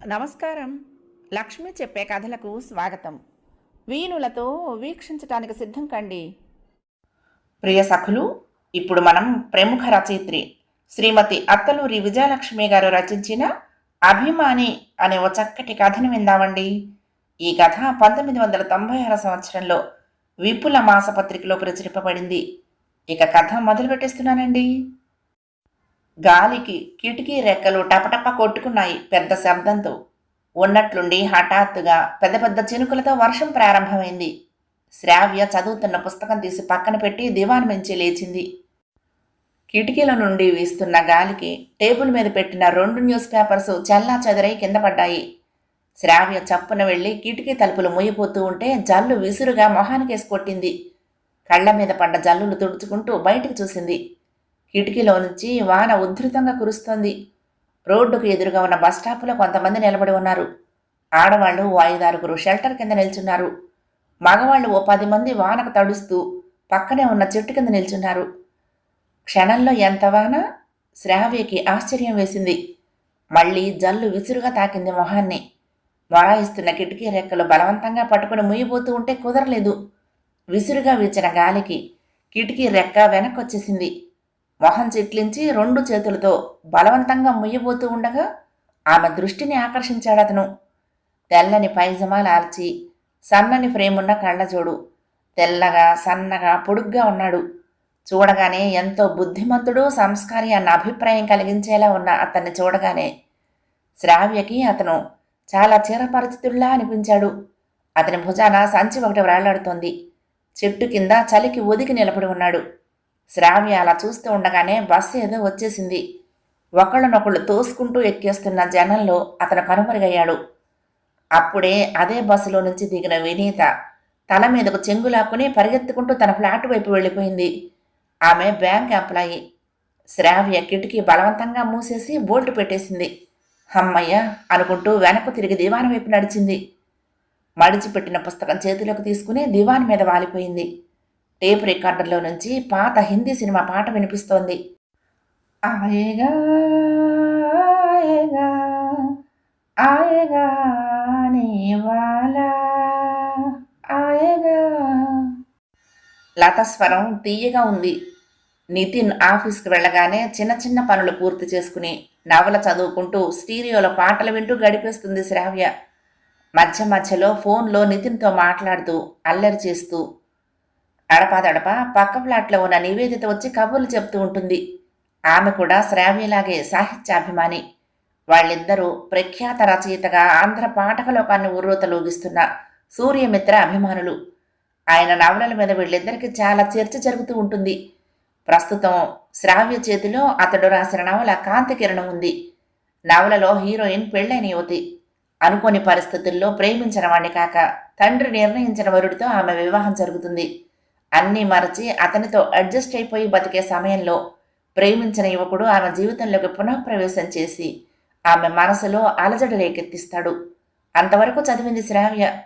నమస్కారం. లక్ష్మి చెప్పే కథలకు స్వాగతం. వీణులతో వీక్షించటానికి సిద్ధం కండి. ప్రియ సఖులు ఇప్పుడు మనం ప్రముఖ రచయిత్రి శ్రీమతి అత్తలూరి విజయలక్ష్మి గారు రచించిన అభిమాని అనే ఓ చక్కటి కథను విందామండి. ఈ కథ పంతొమ్మిది వందల తొంభై ఆరు సంవత్సరంలో విపుల మాసపత్రికలో ప్రచురింపబడింది. ఇక కథ మొదలు పెట్టేస్తున్నానండి గాలికి కిటికీ రెక్కలు టపటప కొట్టుకున్నాయి పెద్ద శబ్దంతో. ఉన్నట్లుండి హఠాత్తుగా పెద్ద పెద్ద చినుకులతో వర్షం ప్రారంభమైంది. శ్రావ్య చదువుతున్న పుస్తకం తీసి పక్కన పెట్టి దివాన్ మించి లేచింది. కిటికీల నుండి వీస్తున్న గాలికి టేబుల్ మీద పెట్టిన రెండు న్యూస్ పేపర్స్ చల్లా చెదరై కింద పడ్డాయి. శ్రావ్య చప్పున వెళ్ళి కిటికీ తలుపులు మూయిపోతూ ఉంటే జల్లు విసురుగా మొహానికేసి కొట్టింది. కళ్ళ మీద పడ్డ జల్లులు తుడుచుకుంటూ బయటకు చూసింది. కిటికీలో నుంచి వాన ఉధృతంగా కురుస్తోంది. రోడ్డుకు ఎదురుగా ఉన్న బస్ స్టాప్లో కొంతమంది నిలబడి ఉన్నారు. ఆడవాళ్ళు వాయుదారుగురు షెల్టర్ కింద నిల్చున్నారు. మగవాళ్ళు ఓ పది మంది వానకు తడుస్తూ పక్కనే ఉన్న చెట్టు కింద నిల్చున్నారు. క్షణంలో ఎంత వాన? శ్రావ్యకి ఆశ్చర్యం వేసింది. మళ్ళీ జల్లు విసురుగా తాకింది మొహాన్ని. మొరాయిస్తున్న కిటికీ రెక్కలు బలవంతంగా పట్టుకుని ముయ్యబోతూ ఉంటే కుదరలేదు. విసురుగా వీచిన గాలికి కిటికీ రెక్క వెనక్కొచ్చేసింది. మొహం చిట్లించి రెండు చేతులతో బలవంతంగా ముయ్యబోతూ ఉండగా ఆమె దృష్టిని ఆకర్షించాడు అతను. తెల్లని పైజమా లాల్చి సన్నని ఫ్రేమున్న కళ్ళజోడు తెల్లగా సన్నగా పొడుగ్గా ఉన్నాడు. చూడగానే ఎంతో బుద్ధిమంతుడు సంస్కారి అన్న అభిప్రాయం కలిగించేలా ఉన్న అతన్ని చూడగానే శ్రావ్యకి అతను చాలా చీరపరిచితుల్లా అనిపించాడు. అతని భుజాన సంచి ఒకటి వ్రాలాడుతోంది. చెట్టు కింద చలికి ఒదిగి నిలబడి ఉన్నాడు. శ్రావ్య అలా చూస్తూ ఉండగానే బస్సు ఏదో వచ్చేసింది. ఒకళ్ళనొకళ్ళు తోసుకుంటూ ఎక్కేస్తున్న జనంలో అతను కనుమరుగయ్యాడు. అప్పుడే అదే బస్సులో నుంచి దిగిన వినీత తల మీదకు చెంగులాక్కుని పరిగెత్తుకుంటూ తన ఫ్లాట్ వైపు వెళ్ళిపోయింది. ఆమె బ్యాంక్ ఎంప్లాయి. శ్రావ్య కిటికీ బలవంతంగా మూసేసి బోల్ట్ పెట్టేసింది. హమ్మయ్య అనుకుంటూ వెనక్కు తిరిగి దివాన్ వైపు నడిచింది. మడిచిపెట్టిన పుస్తకం చేతిలోకి తీసుకుని దివాన్ మీద వాలిపోయింది. టేప్ రికార్డర్లో నుంచి పాత హిందీ సినిమా పాట వినిపిస్తోంది. ఆయేగా ఆయేగా ఆయేగా నేవాలా ఆయేగా. లత స్వరం తీయగా ఉంది. నితిన్ ఆఫీస్కి వెళ్ళగానే చిన్న చిన్న పనులు పూర్తి చేసుకుని నవల చదువుకుంటూ స్టీరియోలో పాటలు వింటూ గడిపేస్తుంది శ్రావ్య. మధ్య మధ్యలో ఫోన్లో నితిన్తో మాట్లాడుతూ అల్లరి చేస్తూ అడపాదడప పక్క ఫ్లాట్లో ఉన్న నివేదిత వచ్చి కబుర్లు చెప్తూ ఉంటుంది. ఆమె కూడా శ్రావ్యలాగే సాహిత్యాభిమాని. వాళ్ళిద్దరూ ప్రఖ్యాత రచయితగా ఆంధ్ర పాఠకలోకాన్ని ఉర్రూతలోగిస్తున్న సూర్యమిత్ర అభిమానులు. ఆయన నవలల మీద వీళ్ళిద్దరికీ చాలా చర్చ జరుగుతూ ఉంటుంది. ప్రస్తుతం శ్రావ్య చేతిలో అతడు రాసిన నవల కాంతి కిరణం ఉంది. నవలలో హీరోయిన్ పెళ్ళైన యువతి. అనుకోని పరిస్థితుల్లో ప్రేమించిన వాణ్ణి కాక తండ్రి నిర్ణయించిన వరుడితో ఆమె వివాహం జరుగుతుంది. అన్నీ మరచి అతనితో అడ్జస్ట్ అయిపోయి బతికే సమయంలో ప్రేమించిన యువకుడు ఆమె జీవితంలోకి పునఃప్రవేశం చేసి ఆమె మనసులో అలజడి రేకెత్తిస్తాడు. అంతవరకు చదివింది శ్రావ్య.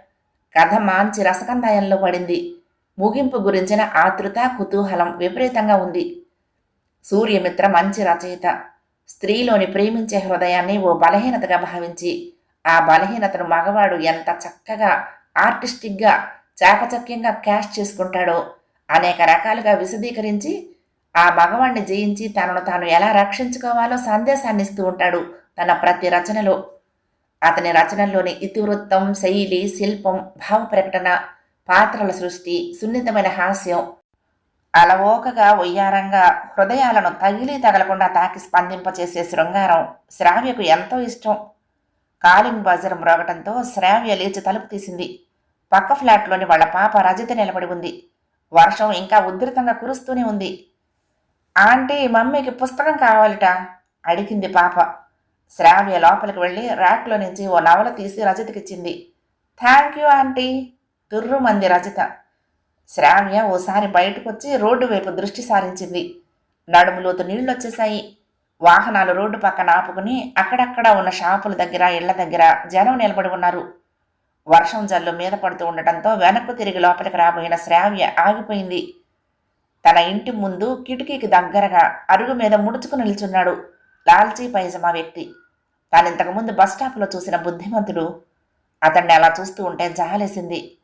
కథ మాంచి రసకందాయంలో పడింది. ముగింపు గురించిన ఆతృత కుతూహలం విపరీతంగా ఉంది. సూర్యమిత్ర మంచి రచయిత. స్త్రీలోని ప్రేమించే హృదయాన్ని ఓ బలహీనతగా భావించి ఆ బలహీనతను మగవాడు ఎంత చక్కగా ఆర్టిస్టిక్గా చాకచక్యంగా క్యాష్ చేసుకుంటాడో అనేక రకాలుగా విశదీకరించి ఆ మగవాణ్ణి జయించి తనను తాను ఎలా రక్షించుకోవాలో సందేశాన్ని ఇస్తూ ఉంటాడు తన ప్రతి రచనలో. అతని రచనల్లోని ఇతివృత్తం శైలి శిల్పం భావ ప్రకటన పాత్రల సృష్టి సున్నితమైన హాస్యం అలవోకగా ఒయ్యారంగా హృదయాలను తగిలి తగలకుండా తాకి స్పందింపచేసే శృంగారం శ్రావ్యకు ఎంతో ఇష్టం. కాలింగ్ బజర్ మ్రోగటంతో శ్రావ్య లేచి తలుపు తీసింది. పక్క ఫ్లాట్లోని వాళ్ళ పాప రజిత నిలబడి ఉంది. వర్షం ఇంకా ఉధృతంగా కురుస్తూనే ఉంది. ఆంటీ మమ్మీకి పుస్తకం కావాలిట అడిగింది పాప. శ్రావ్య లోపలికి వెళ్ళి ర్యాక్లో నుంచి ఓ నవల తీసి రజతకిచ్చింది. థ్యాంక్ యూ ఆంటీ తుర్రుమంది రజిత. శ్రావ్య ఓసారి బయటకొచ్చి రోడ్డు వైపు దృష్టి సారించింది. నడుములోతు నీళ్ళొచ్చేశాయి వాహనాలు రోడ్డు పక్కన ఆపుకుని అక్కడక్కడ ఉన్న షాపుల దగ్గర ఇళ్ళ దగ్గర జనం నిలబడి ఉన్నారు. వర్షం జల్లు మీద పడుతూ ఉండటంతో వెనక్కు తిరిగి లోపలికి రాబోయిన శ్రావ్య ఆగిపోయింది. తన ఇంటి ముందు కిటికీకి దగ్గరగా అరుగు మీద ముడుచుకు నిల్చున్నాడు లాల్చీ పైజమా వ్యక్తి. తాను ఇంతకుముందు బస్ స్టాప్లో చూసిన బుద్ధిమంతుడు అతన్ని అలా చూస్తూ ఉంటే జాలేసింది.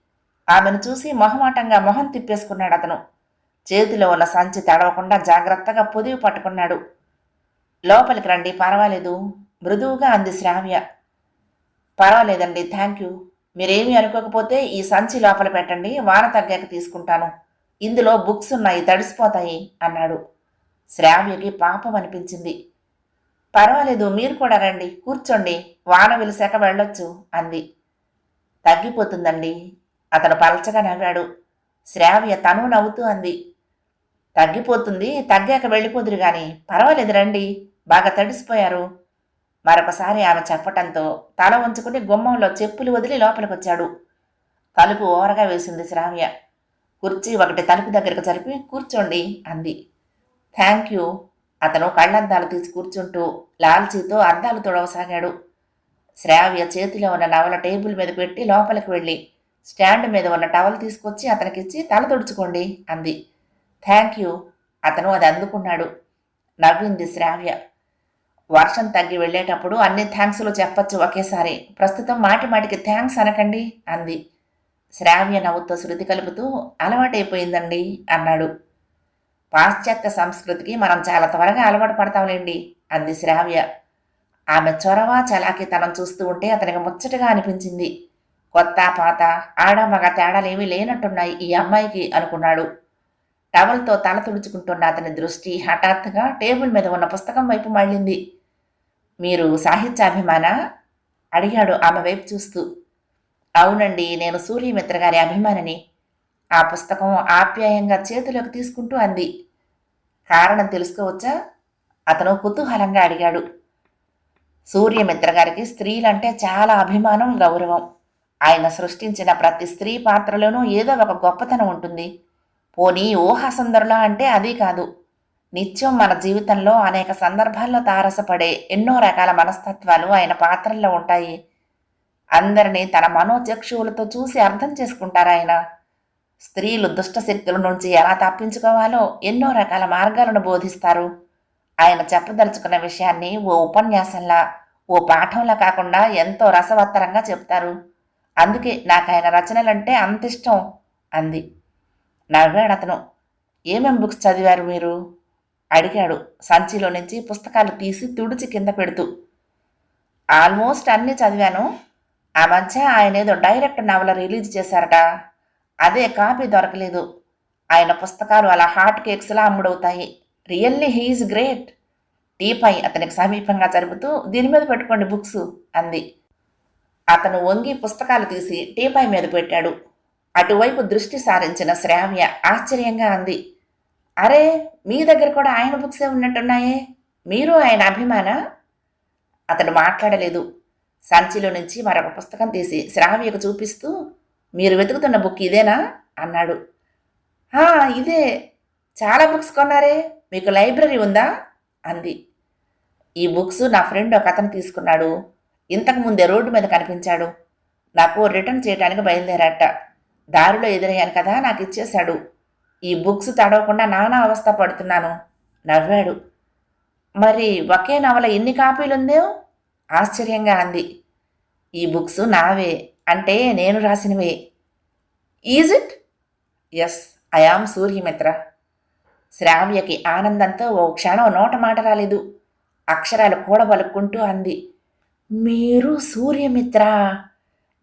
ఆమెను చూసి మొహమాటంగా మొహం తిప్పేసుకున్నాడు అతను. చేతిలో ఉన్న సంచి తడవకుండా జాగ్రత్తగా పొదివి పట్టుకున్నాడు. లోపలికి రండి పర్వాలేదు మృదువుగా అంది శ్రావ్య. పర్వాలేదండి థ్యాంక్ యూ మీరేమీ అనుకోకపోతే ఈ సంచి లోపల పెట్టండి వాన తగ్గాక తీసుకుంటాను. ఇందులో బుక్స్ ఉన్నాయి తడిసిపోతాయి అన్నాడు. శ్రావ్యకి పాపం అనిపించింది. పర్వాలేదు మీరు కూడా రండి కూర్చోండి వాన వెలిసాక వెళ్ళొచ్చు అంది. తగ్గిపోతుందండి అతను పలచగా నవ్వాడు. శ్రావ్య తను నవ్వుతూ అంది. తగ్గిపోతుంది తగ్గాక వెళ్ళిపోదురు గాని పర్వాలేదు రండి బాగా తడిసిపోయారు మరొకసారి ఆమె చెప్పటంతో తల ఉంచుకుని గుమ్మంలో చెప్పులు వదిలి లోపలికొచ్చాడు. తలుపు ఓరగా వేసింది శ్రావ్య. కుర్చీ ఒకటి తలుపు దగ్గరకు జరిపి కూర్చోండి అంది. Thank you. అతను కళ్ళద్దాలు తీసి కూర్చుంటూ లాల్చీతో అద్దాలు తొడవసాగాడు. శ్రావ్య చేతిలో ఉన్న నవల టేబుల్ మీద పెట్టి లోపలికి వెళ్ళి స్టాండ్ మీద ఉన్న టవల్ తీసుకొచ్చి అతనికిచ్చి తల తుడుచుకోండి అంది. Thank you. అతను అది అందుకున్నాడు. నవ్వింది శ్రావ్య. వర్షం తగ్గి వెళ్ళేటప్పుడు అన్ని థ్యాంక్స్లు చెప్పచ్చు ఒకేసారి. ప్రస్తుతం మాటి మాటికి థ్యాంక్స్ అనకండి అంది. శ్రావ్య నవ్వుతో శృతి కలుపుతూ అలవాటైపోయిందండి అన్నాడు. పాశ్చాత్య సంస్కృతికి మనం చాలా త్వరగా అలవాటు పడతాంలేండి అంది శ్రావ్య. ఆమె చొరవ చలాకితనం చూస్తూ ఉంటే అతనికి ముచ్చటగా అనిపించింది. కొత్త పాత ఆడ మగ తేడాలేమీ లేనట్టున్నాయి ఈ అమ్మాయికి అనుకున్నాడు. టవల్తో తల తుడుచుకుంటున్న అతని దృష్టి హఠాత్తుగా టేబుల్ మీద ఉన్న పుస్తకం వైపు మళ్ళింది. మీరు సాహిత్యాభిమాన? అడిగాడు ఆమె వైపు చూస్తూ. అవునండి నేను సూర్యమిత్ర గారి అభిమానిని. ఆ పుస్తకం ఆప్యాయంగా చేతిలోకి తీసుకుంటూ అంది. కారణం తెలుసుకోవచ్చా? అతను కుతూహలంగా అడిగాడు. సూర్యమిత్ర గారికి స్త్రీలంటే చాలా అభిమానం గౌరవం. ఆయన సృష్టించిన ప్రతి స్త్రీ పాత్రలోనూ ఏదో ఒక గొప్పతనం ఉంటుంది. పోనీ ఊహాసుందరులా అంటే అది కాదు. నిత్యం మన జీవితంలో అనేక సందర్భాల్లో తారసపడే ఎన్నో రకాల మనస్తత్వాలు ఆయన పాత్రల్లో ఉంటాయి. అందరినీ తన మనోచక్షువులతో చూసి అర్థం చేసుకుంటారు ఆయన. స్త్రీలు దుష్ట శక్తుల నుంచి ఎలా తప్పించుకోవాలో ఎన్నో రకాల మార్గాలను బోధిస్తారు. ఆయన చెప్పదలుచుకున్న విషయాన్ని ఓ ఉపన్యాసంలా ఓ పాఠంలా కాకుండా ఎంతో రసవత్తరంగా చెప్తారు. అందుకే నాకు ఆయన రచనలంటే అంత ఇష్టం అంది. నవ్వాడు అతను. ఏమేం బుక్స్ చదివారు మీరు? అడిగాడు. సంచిలో నుంచి పుస్తకాలు తీసి తుడిచి కింద పెడుతూ ఆల్మోస్ట్ అన్నీ చదివాను. ఆ మధ్య ఆయన ఏదో డైరెక్ట్ నవల రిలీజ్ చేశారట. అదే కాపీ దొరకలేదు. ఆయన పుస్తకాలు అలా హాట్ కేక్స్లా అమ్ముడవుతాయి. Really he's great. టీపై అతనికి సమీపంగా జరుపుతూ దీని మీద పెట్టుకోండి బుక్స్ అంది. అతను వంగి పుస్తకాలు తీసి టీపై మీద పెట్టాడు. అటువైపు దృష్టి సారించిన శ్రావ్య ఆశ్చర్యంగా అంది. అరే మీ దగ్గర కూడా ఆయన బుక్సే ఉన్నట్టున్నాయే? మీరు ఆయన అభిమాన? అతడు మాట్లాడలేదు. సంచిలో నుంచి మరొక పుస్తకం తీసి శ్రావ్యకు చూపిస్తూ మీరు వెతుకుతున్న బుక్ ఇదేనా? అన్నాడు. ఇదే. చాలా బుక్స్ కొన్నారే? మీకు లైబ్రరీ ఉందా? అంది. ఈ బుక్స్ నా ఫ్రెండ్ ఒక అతను తీసుకున్నాడు. ఇంతకు ముందే రోడ్డు మీద కనిపించాడు. నాకు రిటర్న్ చేయడానికి బయలుదేరాట దారిలో ఎదురయ్యాను కదా నాకు ఇచ్చేశాడు. ఈ బుక్స్ తడవకుండా నానా అవస్థ పడుతున్నాను నవ్వాడు. మరి ఒకే నవల ఎన్ని కాపీలుందో ఆశ్చర్యంగా అంది. ఈ బుక్స్ నావే అంటే నేను రాసినవే. Is it? Yes I am Suryamitra. శ్రావ్యకి ఆనందంతో ఓ క్షణం నోట మాట రాలేదు. అక్షరాలు కూడబలుక్కుంటూ అంది. మీరు సూర్యమిత్ర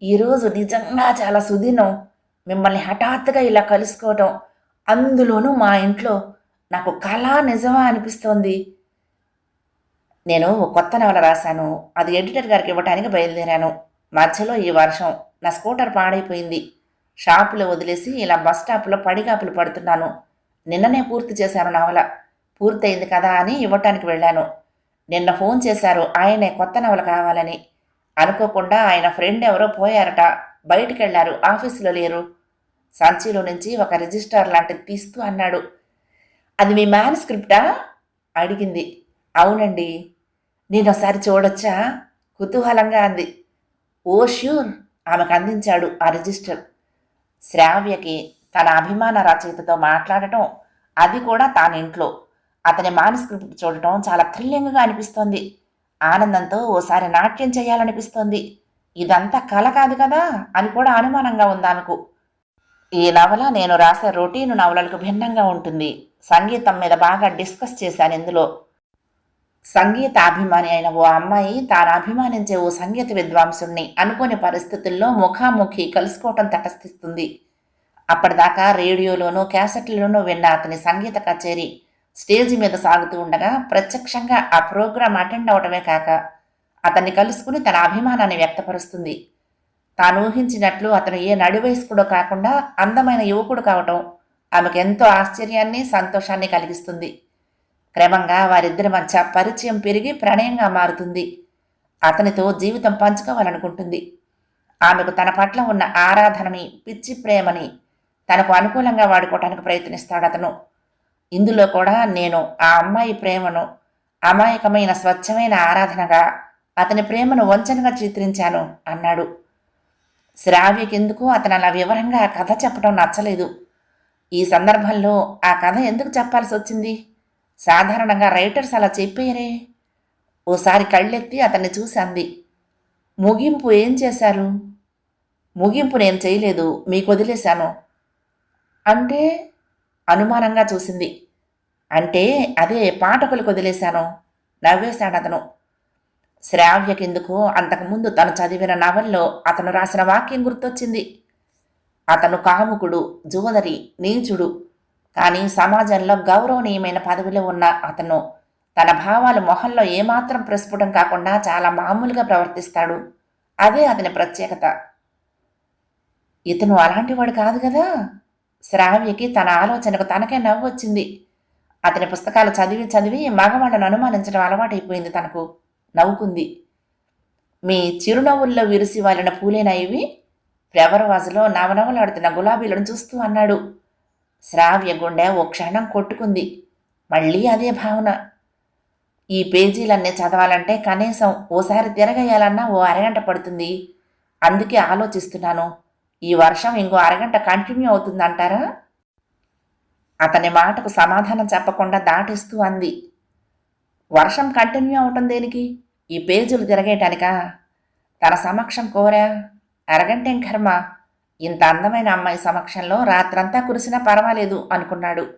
ఈరోజు నిజంగా చాలా సుదినం. మిమ్మల్ని హఠాత్తుగా ఇలా కలుసుకోవటం అందులోనూ మా ఇంట్లో నాకు కళా నిజమా అనిపిస్తోంది. నేను కొత్త నవల రాశాను. అది ఎడిటర్ గారికి ఇవ్వటానికి బయలుదేరాను. మధ్యలో ఈ వర్షం నా స్కూటర్ పాడైపోయింది. షాపులో వదిలేసి ఇలా బస్ స్టాప్లో పడిగాపులు పడుతున్నాను. నిన్ననే పూర్తి చేశాను నవల. పూర్తయింది కదా అని ఇవ్వటానికి వెళ్ళాను. నిన్న ఫోన్ చేశారు ఆయనే కొత్త నవల కావాలని. అనుకోకుండా ఆయన ఫ్రెండ్ ఎవరో పోయారట. బయటికి వెళ్ళారు ఆఫీసులో లేరు. సంచిలో నుంచి ఒక రిజిస్టర్ లాంటిది తీస్తూ అన్నాడు. అది మీ మ్యాన్ స్క్రిప్టా అడిగింది. అవునండి. నేను ఒకసారి చూడొచ్చా? కుతూహలంగా అంది. Oh sure! ఆమెకు అందించాడు ఆ రిజిస్టర్. శ్రావ్యకి తన అభిమాన రచయితతో మాట్లాడటం అది కూడా తాను ఇంట్లో. అతని మానస్క్రిప్ట్ చూడటం చాలా థ్రిల్లింగ్గా అనిపిస్తోంది. ఆనందంతో ఓసారి నాట్యం చేయాలనిపిస్తోంది. ఇదంతా కల కాదు కదా? అని కూడా అనుమానంగా ఉంది ఆమెకు. ఈ నవల నేను రాసే రొటీన్ నవలలకు భిన్నంగా ఉంటుంది. సంగీతం మీద బాగా డిస్కస్ చేశాను ఇందులో. సంగీత అభిమాని అయిన ఓ అమ్మాయి తాను అభిమానించే ఓ సంగీత విద్వాంసుణ్ణి అనుకోని పరిస్థితుల్లో ముఖాముఖి కలుసుకోవటం తటస్థిస్తుంది. అప్పటిదాకా రేడియోలోనూ క్యాసెట్లలోనూ విన్న అతని సంగీత కచేరీ స్టేజ్ మీద సాగుతూ ఉండగా ప్రత్యక్షంగా ఆ ప్రోగ్రాం అటెండ్ అవడమే కాక అతన్ని కలుసుకుని తన అభిమానాన్ని వ్యక్తపరుస్తుంది. తాను ఊహించినట్లు అతను ఏ నడివయస్కుడో కాకుండా అందమైన యువకుడు కావటం ఆమెకు ఎంతో ఆశ్చర్యాన్ని సంతోషాన్ని కలిగిస్తుంది. క్రమంగా వారిద్దరి మధ్య పరిచయం పెరిగి ప్రణయంగా మారుతుంది. అతనితో జీవితం పంచుకోవాలనుకుంటుంది. ఆమెకు తన పట్ల ఉన్న ఆరాధనని పిచ్చి ప్రేమని తనకు అనుకూలంగా వాడుకోవటానికి ప్రయత్నిస్తాడు అతను. ఇందులో కూడా నేను ఆ అమ్మాయి ప్రేమను అమాయకమైన స్వచ్ఛమైన ఆరాధనగా అతని ప్రేమను వంచనగా చిత్రించాను అన్నాడు. శ్రావ్యకెందుకు? అతను అలా వివరంగా ఆ కథ చెప్పడం నచ్చలేదు. ఈ సందర్భంలో ఆ కథ ఎందుకు చెప్పాల్సి వచ్చింది? సాధారణంగా రైటర్స్ అలా చెప్పేయరే ఓసారి కళ్ళెత్తి అతన్ని చూసి అంది ముగింపు ఏం చేశారు? ముగింపు నేను చేయలేదు మీకు వదిలేశాను. అంటే అనుమానంగా చూసింది అంటే అదే పాఠకులకు వదిలేశాను నవ్వేశాడు అతను. శ్రావ్యకెందుకు? అంతకుముందు తను చదివిన నవల్లో అతను రాసిన వాక్యం గుర్తొచ్చింది. అతను కాముకుడు జూదరి నీచుడు. కానీ సమాజంలో గౌరవనీయమైన పదవిలో ఉన్న అతను తన భావాలు మొహంలో ఏమాత్రం ప్రస్ఫుటం కాకుండా చాలా మామూలుగా ప్రవర్తిస్తాడు. అదే అతని ప్రత్యేకత. ఇతను అలాంటివాడు కాదు కదా? శ్రావ్యకి తన ఆలోచనకు తనకే నవ్వు వచ్చింది అతని పుస్తకాలు చదివి చదివి మగవాళ్ళను అనుమానించడం అలవాటైపోయింది తనకు. నవ్వుకుంది. మీ చిరునవ్వుల్లో విరిసి వాలిన పూలేనా ఇవి? ఫ్లవర్వాజులో నవనవలాడుతున్న గులాబీలను చూస్తూ అన్నాడు. శ్రావ్య గుండె ఓ క్షణం కొట్టుకుంది. మళ్ళీ అదే భావన. ఈ పేజీలన్నీ చదవాలంటే కనీసం ఓసారి తిరగేయాలన్నా ఓ అరగంట పడుతుంది. అందుకే ఆలోచిస్తున్నాను. ఈ వర్షం ఇంకో అరగంట కంటిన్యూ అవుతుందంటారా? అతని మాటకు సమాధానం చెప్పకుండా దాటిస్తూ అంది. వర్షం కంటిన్యూ అవటం దేనికి? ఈ పేజీలు తిరగేయటానికా తన సమక్షం కోరా? అరగంటేం కర్మ? ఇంత అందమైన అమ్మాయి సమక్షంలో రాత్రంతా కురిసినా పర్వాలేదు అనుకున్నాడు.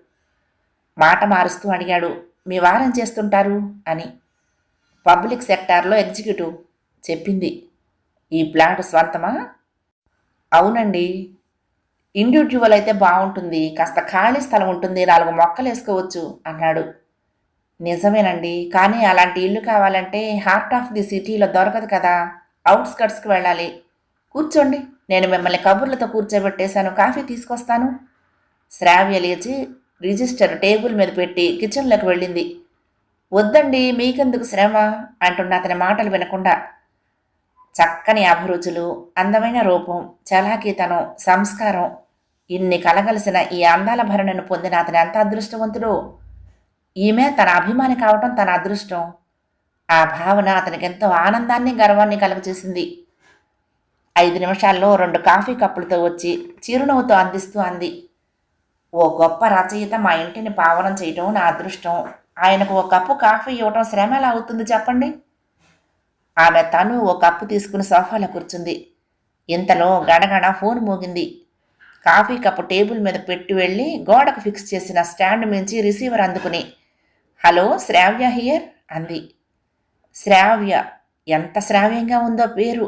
మాట మారుస్తూ అడిగాడు మీ వారం చేస్తుంటారు? అని. పబ్లిక్ సెక్టార్లో ఎగ్జిక్యూటివ్ చెప్పింది ఈ ప్లాట్ స్వంతమా? అవునండి. ఇండివిజువల్ అయితే బాగుంటుంది. కాస్త ఖాళీ స్థలం ఉంటుంది నాలుగు మొక్కలు వేసుకోవచ్చు అన్నాడు. నిజమేనండి. కానీ అలాంటి ఇల్లు కావాలంటే హార్ట్ ఆఫ్ ది సిటీలో దొరకదు కదా. అవుట్స్కట్స్కి వెళ్ళాలి. కూర్చోండి. నేను మిమ్మల్ని కబుర్లతో కూర్చోబెట్టేశాను. కాఫీ తీసుకొస్తాను. శ్రావ్య లేచి రిజిస్టర్ టేబుల్ మీద పెట్టి కిచెన్లోకి వెళ్ళింది. వద్దండి మీకెందుకు శ్రమ? అంటున్న అతని మాటలు వినకుండా. చక్కని అభిరుచులు అందమైన రూపం చలాకీతనం సంస్కారం. ఇన్ని కలగలిసిన ఈ అందాల భరణను పొందిన అతని ఎంత అదృష్టవంతుడు ఈమె తన అభిమాని కావటం తన అదృష్టం. ఆ భావన అతనికి ఎంతో ఆనందాన్ని గర్వాన్ని కలుగచేసింది ఐదు నిమిషాల్లో రెండు కాఫీ కప్పులతో వచ్చి చిరునవ్వుతో అందిస్తూ అంది. ఓ గొప్ప రచయిత మా ఇంటిని పావనం చేయటం నా అదృష్టం. ఆయనకు ఓ కప్పు కాఫీ ఇవ్వటం శ్రమ ఎలా అవుతుంది చెప్పండి? ఆమె తను ఓ కప్పు తీసుకుని సోఫాలో కూర్చుంది. ఇంతలో గడగడ ఫోన్ మోగింది. కాఫీ కప్పు టేబుల్ మీద పెట్టి వెళ్ళి గోడకు ఫిక్స్ చేసిన స్టాండ్ మించి రిసీవర్ అందుకుని హలో శ్రావ్య హియర్ అంది. శ్రావ్య ఎంత శ్రావ్యంగా ఉందో పేరు.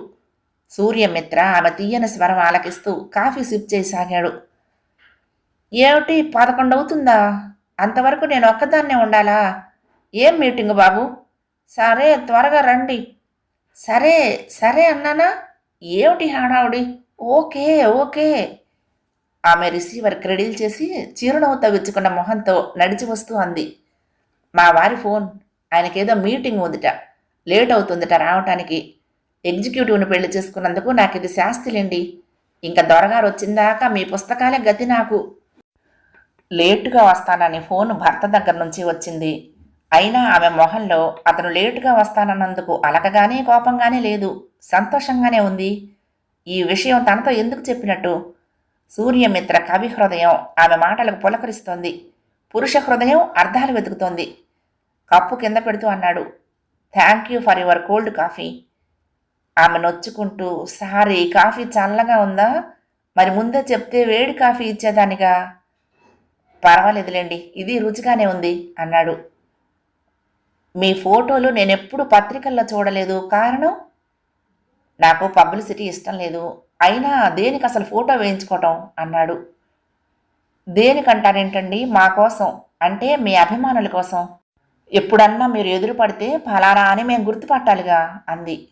సూర్యమిత్ర ఆమె తీయని స్వరం ఆలకిస్తూ కాఫీ సిప్ చేసి సాగాడు ఏమిటి పదకొండు అవుతుందా అంతవరకు నేను ఒక్కదాన్నే ఉండాలా? ఏం మీటింగ్ బాబు? సరే త్వరగా రండి. సరే సరే అన్నానా? ఏమిటి హడావుడి? Okay okay. ఆమె రిసీవర్ క్రెడిల్ చేసి చిరునవ్వుతో విచ్చుకున్న మొహంతో నడిచి వస్తూ అంది. మా వారి ఫోన్. ఆయనకేదో మీటింగ్ ఉందిట. లేట్ అవుతుందిట రావటానికి. ఎగ్జిక్యూటివ్ని పెళ్ళి చేసుకున్నందుకు నాకు ఇది శాస్తిలేండి. ఇంకా దొరగారు వచ్చిందాకా మీ పుస్తకాలే గతి నాకు. లేటుగా వస్తానని ఫోన్ భర్త దగ్గర నుంచి వచ్చింది. అయినా ఆమె మొహంలో అతను లేటుగా వస్తానన్నందుకు అలకగానే కోపంగానే లేదు. సంతోషంగానే ఉంది. ఈ విషయం తనతో ఎందుకు చెప్పినట్టు? సూర్యమిత్ర కవి హృదయం ఆమె మాటలకు పులకరిస్తోంది. పురుష హృదయం అర్థాలు వెతుకుతోంది. కప్పు కింద పెడుతూ అన్నాడు. Thank you for your cold coffee. ఆమె నొచ్చుకుంటూ సారీ కాఫీ చల్లగా ఉందా? మరి ముందే చెప్తే వేడి కాఫీ ఇచ్చేదానిగా. పర్వాలేదులేండి ఇది రుచిగానే ఉంది అన్నాడు. మీ ఫోటోలు నేనెప్పుడు పత్రికల్లో చూడలేదు కారణం? నాకు పబ్లిసిటీ ఇష్టం లేదు. అయినా దేనికి అసలు ఫోటో వేయించుకోవటం? అన్నాడు. దేనికంటారేంటండి? మా కోసం. అంటే మీ అభిమానుల కోసం. ఎప్పుడన్నా మీరు ఎదురు పడితే ఫలానా అని మేము గుర్తుపట్టాలిగా అంది.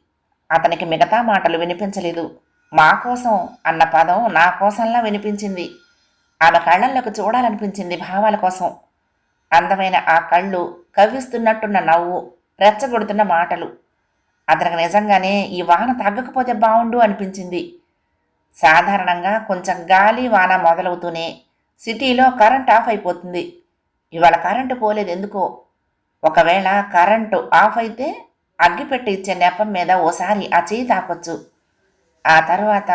అతనికి మిగతా మాటలు వినిపించలేదు. మా కోసం అన్న పదం నా కోసంలా వినిపించింది. ఆమె కళ్ళల్లోకి చూడాలనిపించింది భావాల కోసం. అందమైన ఆ కళ్ళు కవ్విస్తున్నట్టున్న నవ్వు రెచ్చగొడుతున్న మాటలు. అతనికి నిజంగానే ఈ వాన తగ్గకపోతే బాగుండు అనిపించింది. సాధారణంగా కొంచెం గాలి వాన మొదలవుతూనే సిటీలో కరెంట్ ఆఫ్ అయిపోతుంది. ఇవాళ కరెంటు పోలేదు ఎందుకో? ఒకవేళ కరెంటు ఆఫ్ అయితే అగ్గిపెట్టి ఇచ్చే నెపం మీద ఓసారి ఆ చేయి తాకొచ్చు. ఆ తర్వాత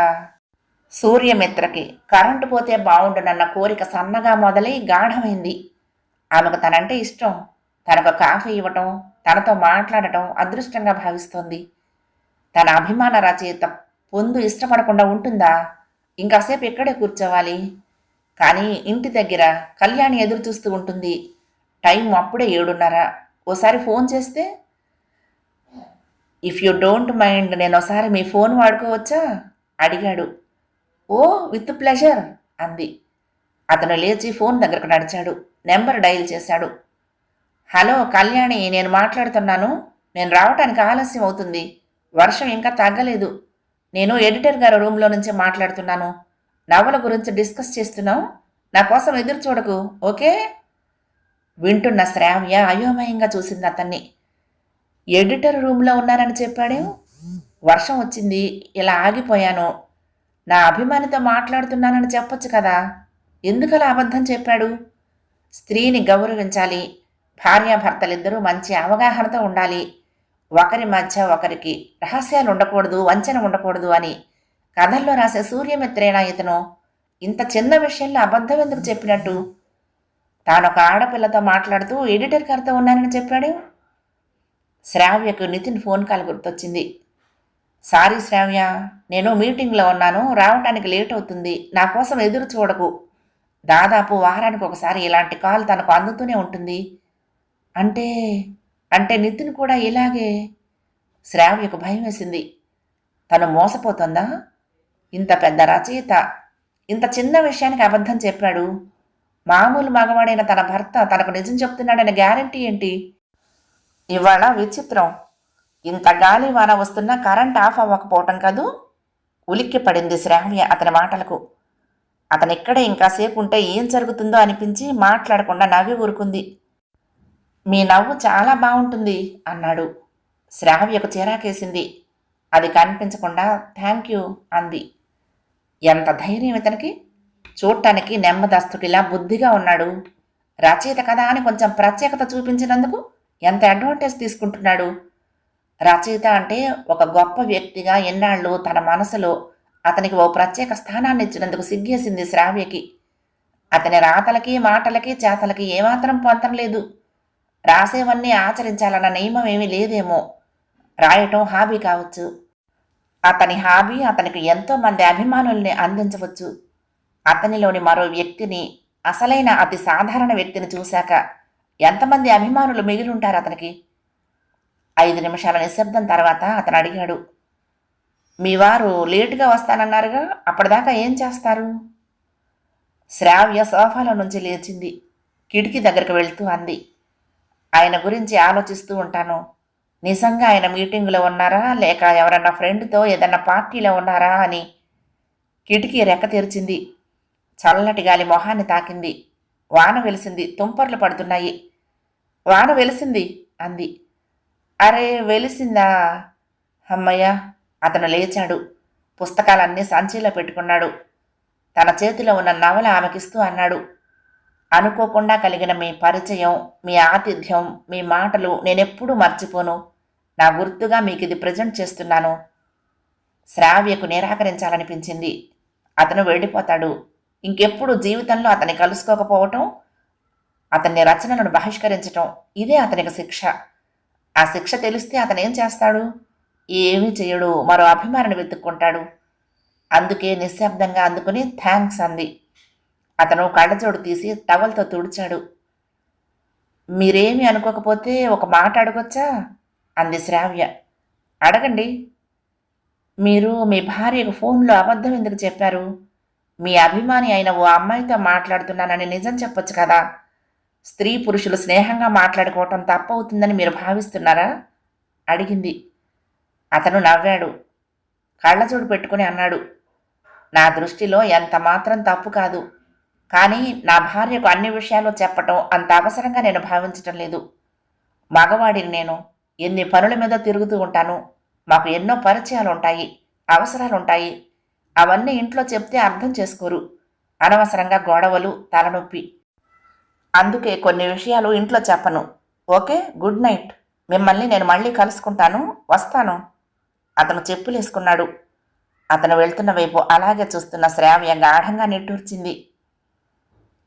సూర్యమిత్రకి కరెంటు పోతే బాగుండునన్న కోరిక సన్నగా మొదలై గాఢమైంది. ఆమెకు తనంటే ఇష్టం. తనకు కాఫీ ఇవ్వటం తనతో మాట్లాడటం అదృష్టంగా భావిస్తోంది. తన అభిమాన రచయిత పొందు ఇష్టపడకుండా ఉంటుందా? ఇంకాసేపు ఇక్కడే కూర్చోవాలి. కానీ ఇంటి దగ్గర కళ్యాణి ఎదురు చూస్తూ ఉంటుంది. టైం అప్పుడే ఏడున్నర. ఓసారి ఫోన్ చేస్తే ఇఫ్ యూ డోంట్ మైండ్ నేను ఒకసారి మీ ఫోన్ వాడుకోవచ్చా? అడిగాడు. ఓ విత్ ప్లెజర్ అంది. అతను లేచి ఫోన్ దగ్గరకు నడిచాడు. నెంబర్ డయల్ చేశాడు. హలో కళ్యాణి నేను మాట్లాడుతున్నాను. నేను రావటానికి ఆలస్యం అవుతుంది. వర్షం ఇంకా తగ్గలేదు. నేను ఎడిటర్ గారి రూమ్లో నుంచి మాట్లాడుతున్నాను. నవల గురించి డిస్కస్ చేస్తున్నాం నా కోసం ఎదురు చూడకు ఓకే? వింటున్న శ్రావ్య అయోమయంగా చూసింది అతన్ని. ఎడిటర్ రూమ్లో ఉన్నారని చెప్పాడు? వర్షం వచ్చింది ఇలా ఆగిపోయాను. నా అభిమానితో మాట్లాడుతున్నానని చెప్పొచ్చు కదా? ఎందుకలా అబద్ధం చెప్పాడు? స్త్రీని గౌరవించాలి. భార్యాభర్తలిద్దరూ మంచి అవగాహనతో ఉండాలి. ఒకరి మధ్య ఒకరికి రహస్యాలు ఉండకూడదు వంచన ఉండకూడదు అని కథల్లో రాసే సూర్యమిత్రేనా ఇతను? ఇంత చిన్న విషయంలో అబద్ధం ఎందుకు చెప్పినట్టు? తాను ఒక ఆడపిల్లతో మాట్లాడుతూ ఎడిటర్ గారితో ఉన్నానని చెప్పాడు. శ్రావ్యకు నితిన్ ఫోన్ కాల్ గుర్తొచ్చింది. సారీ శ్రావ్య నేను మీటింగ్లో ఉన్నాను. రావటానికి లేట్ అవుతుంది. నా కోసం ఎదురు చూడకు. దాదాపు వారానికి ఒకసారి ఇలాంటి కాల్ తనకు అందుతూనే ఉంటుంది. అంటే అంటే నితిన్ కూడా ఇలాగే? శ్రావ్యకు భయం వేసింది. తను మోసపోతుందా? ఇంత పెద్ద రచయిత ఇంత చిన్న విషయానికి అబద్ధం చెప్పాడు? మామూలు మగవాడైన తన భర్త తనకు నిజం చెప్తున్నాడనే గ్యారంటీ ఏంటి? ఇవాళ విచిత్రం. ఇంత గాలి వాన వస్తున్నా కరెంట్ ఆఫ్ అవ్వకపోవటం కదూ? ఉలిక్కి పడింది శ్రావ్య అతని మాటలకు. అతను ఇక్కడే ఇంకాసేపు ఉంటే ఏం జరుగుతుందో అనిపించి మాట్లాడకుండా నవ్వి ఊరుకుంది. మీ నవ్వు చాలా బాగుంటుంది అన్నాడు. శ్రావ్యకు చిరాకేసింది. అది కనిపించకుండా థ్యాంక్ యూ అంది. ఎంత ధైర్యం ఇతనికి? చూడటానికి నెమ్మదస్తుడిలా బుద్ధిగా ఉన్నాడు. రచయిత కదా అని కొంచెం ప్రత్యేకత చూపించినందుకు ఎంత అడ్వాంటేజ్ తీసుకుంటున్నాడు? రచయిత అంటే ఒక గొప్ప వ్యక్తిగా ఎన్నాళ్ళు తన మనసులో అతనికి ఓ ప్రత్యేక స్థానాన్ని ఇచ్చినందుకు సిగ్గేసింది శ్రావ్యకి. అతని రాతలకి మాటలకి చేతలకి ఏమాత్రం పొంతం లేదు. రాసేవన్నీ ఆచరించాలన్న నియమం ఏమీ లేదేమో. రాయటం హాబీ కావచ్చు. అతని హాబీ అతనికి ఎంతో మంది అభిమానుల్ని అందించవచ్చు. అతనిలోని మరో వ్యక్తిని అసలైన అతి సాధారణ వ్యక్తిని చూశాక ఎంతమంది అభిమానులు మిగిలి ఉంటారు అతనికి? ఐదు నిమిషాల నిశ్శబ్దం తర్వాత అతను అడిగాడు మీ వారు లేటుగా వస్తానన్నారుగా అప్పటిదాకా ఏం చేస్తారు? శ్రావ్య సోఫాలో నుంచి లేచింది కిటికీ దగ్గరకు వెళ్తూ అంది ఆయన గురించి ఆలోచిస్తూ ఉంటాను. నిజంగా ఆయన మీటింగులో ఉన్నారా? లేక ఎవరన్నా ఫ్రెండ్తో ఏదన్నా పార్టీలో ఉన్నారా అని కిటికీ రెక్క తెరిచింది. చల్లటి గాలి మొహాన్ని తాకింది. వాన వెలిసింది. తుంపర్లు పడుతున్నాయి. వాన వెలిసింది అంది. అరే వెలిసిందా? అమ్మయ్య అతను లేచాడు. పుస్తకాలన్నీ సంచిలో పెట్టుకున్నాడు. తన చేతిలో ఉన్న నవల ఆమెకిస్తూ అన్నాడు. అనుకోకుండా కలిగిన మీ పరిచయం మీ ఆతిథ్యం మీ మాటలు నేనెప్పుడూ మర్చిపోను. నా గుర్తుగా మీకు ఇది ప్రజెంట్ చేస్తున్నాను. శ్రావ్యకు నిరాకరించాలనిపించింది. అతను వెళ్ళిపోతాడు. ఇంకెప్పుడు జీవితంలో అతన్ని కలుసుకోకపోవటం అతన్ని రచనలను బహిష్కరించటం ఇదే అతనికి శిక్ష. ఆ శిక్ష తెలిస్తే అతను ఏం చేస్తాడు? ఏమీ చేయడు. మరో అభిమానిని వెతుక్కుంటాడు. అందుకే నిశ్శబ్దంగా అందుకుని థ్యాంక్స్ అంది. అతను కళ్ళజోడు తీసి టవల్తో తుడిచాడు. మీరేమి అనుకోకపోతే ఒక మాట అడగొచ్చా? అంది శ్రావ్య. అడగండి. మీరు మీ భార్యకు ఫోన్లో అబద్ధం ఎందుకు చెప్పారు? మీ అభిమాని అయిన ఓ అమ్మాయితో మాట్లాడుతున్నానని నిజం చెప్పొచ్చు కదా. స్త్రీ పురుషులు స్నేహంగా మాట్లాడుకోవటం తప్పవుతుందని మీరు భావిస్తున్నారా? అడిగింది. అతను నవ్వాడు. కళ్ళజోడు పెట్టుకుని అన్నాడు. నా దృష్టిలో ఎంత మాత్రం తప్పు కాదు. కానీ నా భార్యకు అన్ని విషయాలు చెప్పటం అంత అవసరంగా నేను భావించటం లేదు. మగవాడిని నేను ఎన్ని పనుల మీద తిరుగుతూ ఉంటాను? మాకు ఎన్నో పరిచయాలు ఉంటాయి అవసరాలు ఉంటాయి అవన్నీ ఇంట్లో చెప్తే అర్థం చేసుకోరు. అనవసరంగా గొడవలు తలనొప్పి. అందుకే కొన్ని విషయాలు ఇంట్లో చెప్పను. Okay good night. మిమ్మల్ని నేను మళ్ళీ కలుసుకుంటాను. వస్తాను. అతను చెప్పులేసుకున్నాడు. అతను వెళ్తున్న వైపు అలాగే చూస్తున్న శ్రావ్యంగా ఆఢంగా నిట్టూర్చింది.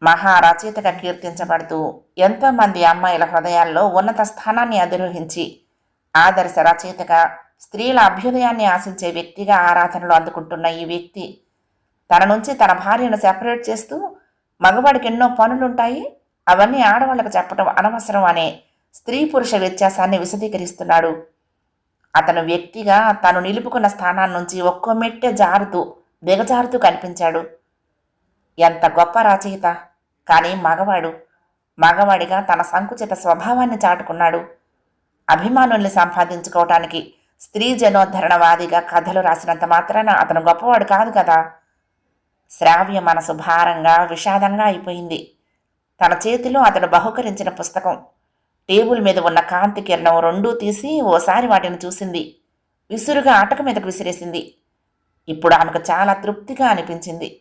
మహా రచయితగా కీర్తించబడుతూ ఎంతోమంది అమ్మాయిల హృదయాల్లో ఉన్నత స్థానాన్ని అధిరోహించి ఆదర్శ రచయితగా స్త్రీల అభ్యుదయాన్ని ఆశించే వ్యక్తిగా ఆరాధనలు అందుకుంటున్న ఈ వ్యక్తి తన నుంచి తన భార్యను సెపరేట్ చేస్తూ మగవాడికి ఎన్నో పనులుంటాయి అవన్నీ ఆడవాళ్ళకు చెప్పడం అనవసరం అనే స్త్రీ పురుష వ్యత్యాసాన్ని విశదీకరిస్తున్నాడు. అతను వ్యక్తిగా తను నిలుపుకున్న స్థానాన్నించి ఒక్కో మెట్టె జారుతూ దిగజారుతూ కనిపించాడు. ఎంత గొప్ప రచయిత కానీ మగవాడు మగవాడిగా తన సంకుచిత స్వభావాన్ని చాటుకున్నాడు. అభిమానుల్ని సంపాదించుకోవటానికి స్త్రీ జనోద్ధరణవాదిగా కథలు రాసినంత మాత్రాన అతను గొప్పవాడు కాదు కదా. శ్రావ్య మనసు భారంగా విషాదంగా అయిపోయింది. తన చేతిలో అతడు బహుకరించిన పుస్తకం. టేబుల్ మీద ఉన్న కాంతి కిరణం రెండూ తీసి ఓసారి వాటిని చూసింది. విసురుగా అటక మీదకు విసిరేసింది. ఇప్పుడు ఆమెకు చాలా తృప్తిగా అనిపించింది.